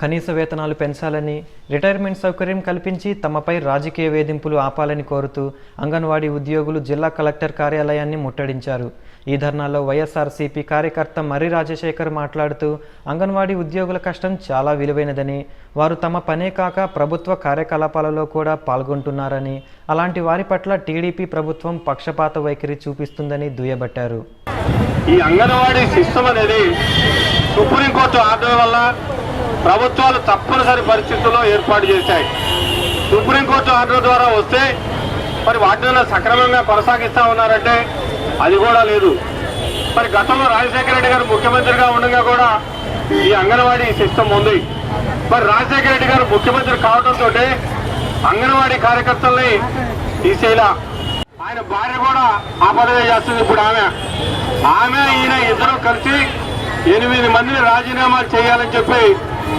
కనీస వేతనాలు పెంచాలని రిటైర్మెంట్ సౌకర్యం కల్పించి తమపై రాజకీయ వేధింపులు ఆపాలని కోరుతూ అంగన్వాడీ ఉద్యోగులు జిల్లా కలెక్టర్ కార్యాలయాన్ని ముట్టడించారు. ఈ ధర్నాలో వైఎస్ఆర్సీపీ కార్యకర్త మర్రి రాజశేఖర్ మాట్లాడుతూ అంగన్వాడీ ఉద్యోగుల కష్టం చాలా విలువైనదని వారు తమ పనే కాక ప్రభుత్వ కార్యకలాపాలలో కూడా పాల్గొంటున్నారని అలాంటి వారి పట్ల టీడీపీ ప్రభుత్వం పక్షపాత వైఖరి చూపిస్తుందని దుయ్యబట్టారు. ఈ అంగన్వాడీ సిస్టమ్ అనేది సుప్రీంకోర్టు ఆర్డర్ వల్ల ప్రభుత్వాలు తప్పనిసరి పరిస్థితుల్లో ఏర్పాటు చేశాయి. సుప్రీంకోర్టు ఆర్డర్ ద్వారా వస్తే మరి వాటిని సక్రమంగా కొనసాగిస్తూ ఉన్నారంటే అది కూడా లేదు. మరి గతంలో రాజశేఖర రెడ్డి గారు ముఖ్యమంత్రిగా ఉండగా కూడా ఈ అంగన్వాడీ సిస్టమ్ ఉంది. మరి రాజశేఖర రెడ్డి గారు ముఖ్యమంత్రి కావడంతో అంగన్వాడీ కార్యకర్తల్ని తీసేలా. ఆయన భార్య కూడా ఆ పదవి చేస్తుంది ఇప్పుడు ఆమె. ఆమె ఈయన ఇద్దరు కలిసి ఎనిమిది మందిని రాజీనామాలు చేయాలని చెప్పి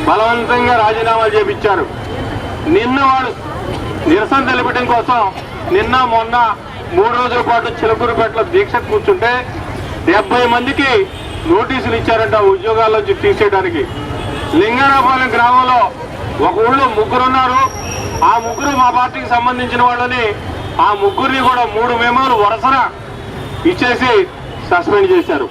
బలవంతంగా రాజీనామా చేపించారు. నిన్న వాడు నిరసన తెలిపడం కోసం నిన్న మొన్న మూడు రోజుల పాటు చిలకూరుపేటలో దీక్ష కూర్చుంటే డెబ్బై మందికి నోటీసులు ఇచ్చారంట ఉద్యోగాల్లోంచి తీసేయడానికి. లింగారాపాలెం గ్రామంలో ఒక ఊళ్ళో ముగ్గురు ఉన్నారు. ఆ ముగ్గురు మా పార్టీకి సంబంధించిన వాళ్ళని ఆ ముగ్గురిని కూడా మూడు మేమోలు వరుసన ఇచ్చేసి సస్పెండ్ చేశారు.